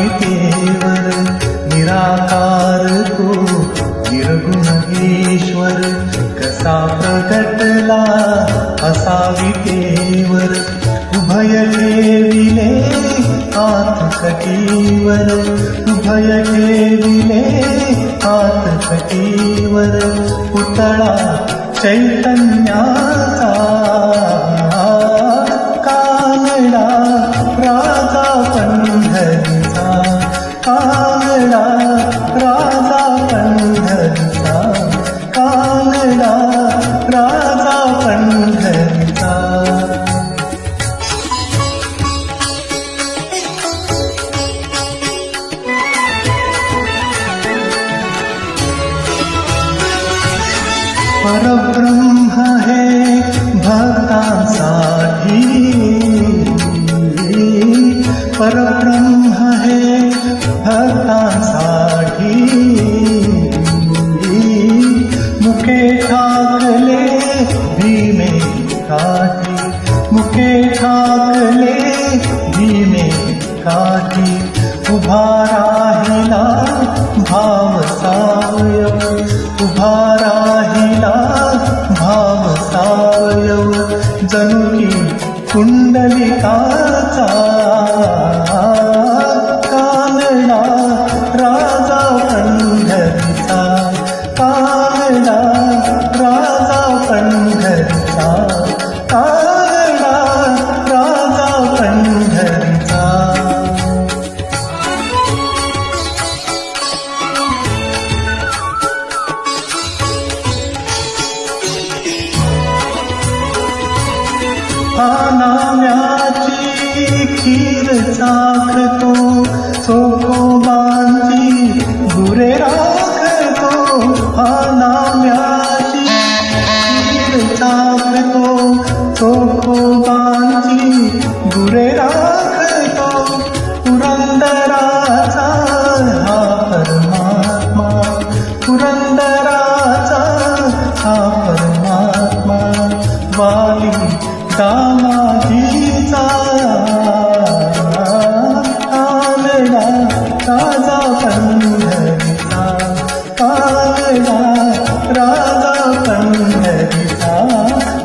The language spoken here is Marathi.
असा निराकार तो निर्गुणेश्वर कसा प्रगटला असा विटेवर उभय ठेविले आत कटीवर उभय ठेविले आत कटीवर पुतळा चैतन्या पर ब्रह्म है भक्ता पर ब्रह्म है भक्ता साथी मुखे ठाकले धीमे काठी। मुखे ठाकले धीमे काठी। उभारा हिला भाव सावय। उभारा జనుకి కుండలి కాచ. కాలడా రాజా పండరిత కాలడా రాజా పండరిత पानाम्याची खीर साखतो सोपो పండగ